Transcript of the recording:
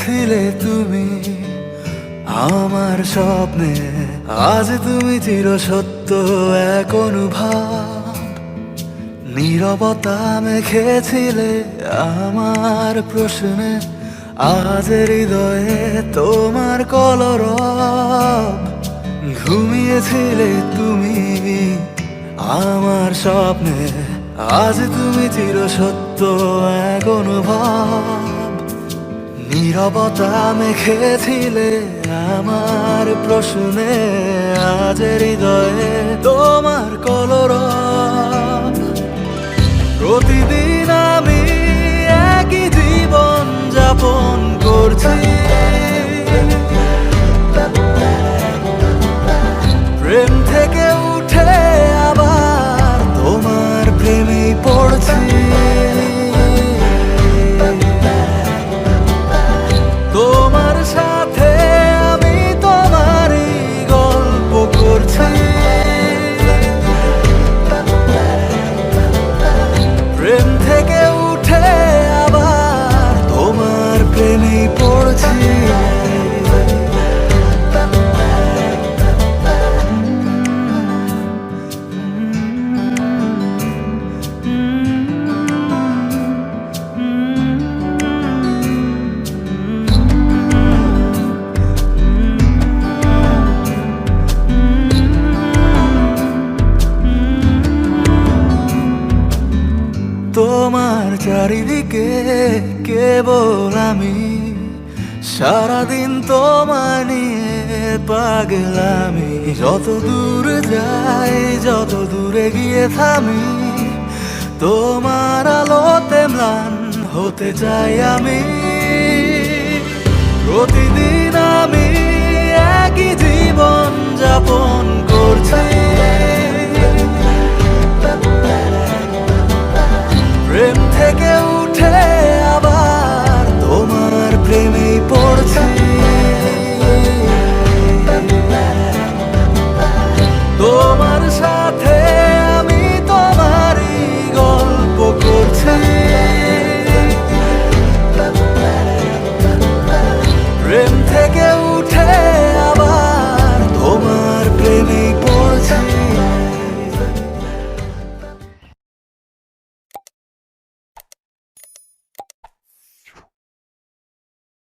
ঘুমিয়েছিলে তুমি আমার স্বপ্নে, আজ তুমি চির সত্য এক অনুভব। নীরবতা মেখেছিলে আমার প্রশ্নে, আজ হৃদয়ে তোমার কলরব। ঘুমিয়েছিলে তুমি আমার স্বপ্নে, আজ তুমি চির সত্য এক অনুভব। নীরবতা মেখেছিলে আমার প্রশ্নে আজ হৃদয়ে তোমার কলর। প্রতিদিন আমি একই জীবন যাপন করছি। তোমার চারিদিকে কেবল আমি। সারাদিন তোমায় নিয়ে পাগলামি। যত দূর যাই, যত দূরে গিয়ে থামি। তোমার আলোতে ম্লান হতে চাই আমি। জেগে উঠে